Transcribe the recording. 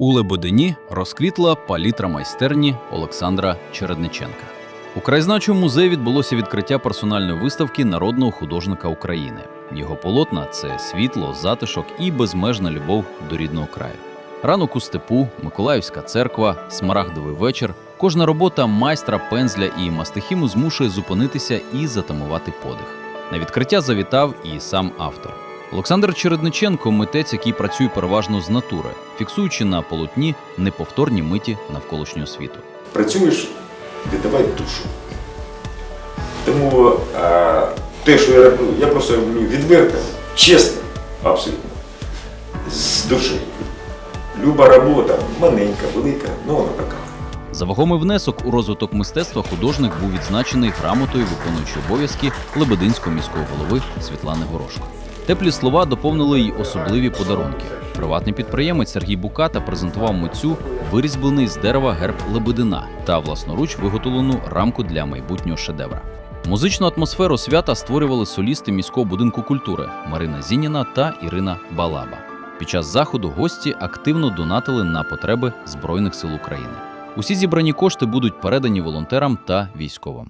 У Лебедині розквітла палітра майстерні Олександра Чередниченка. У краєзнавчому музеї відбулося відкриття персональної виставки народного художника України. Його полотна це світло, затишок і безмежна любов до рідного краю. Ранок у степу, Миколаївська церква, смарагдовий вечір. Кожна робота майстра, пензля і мастихіму змушує зупинитися і затамувати подих. На відкриття завітав і сам автор. Олександр Чередниченко митець, який працює переважно з натури, фіксуючи на полотні неповторні миті навколишнього світу. працюєш, віддавай душу. Тому а, те, що я роблю, я просто роблю відверто, чесно, абсолютно, з душі. Люба робота, маленька, велика, ну вона така. За вагомий внесок у розвиток мистецтва художник був відзначений грамотою виконуючої обов'язки Лебединського міського голови Світлани Горошко. Теплі слова доповнили й особливі подарунки. Приватний підприємець Сергій Буката презентував митцю вирізблений з дерева герб Лебедина та власноруч виготовлену рамку для майбутнього шедевра. Музичну атмосферу свята створювали солісти міського будинку культури Марина Зініна та Ірина Балаба. Під час заходу гості активно донатили на потреби Збройних сил України. Усі зібрані кошти будуть передані волонтерам та військовим.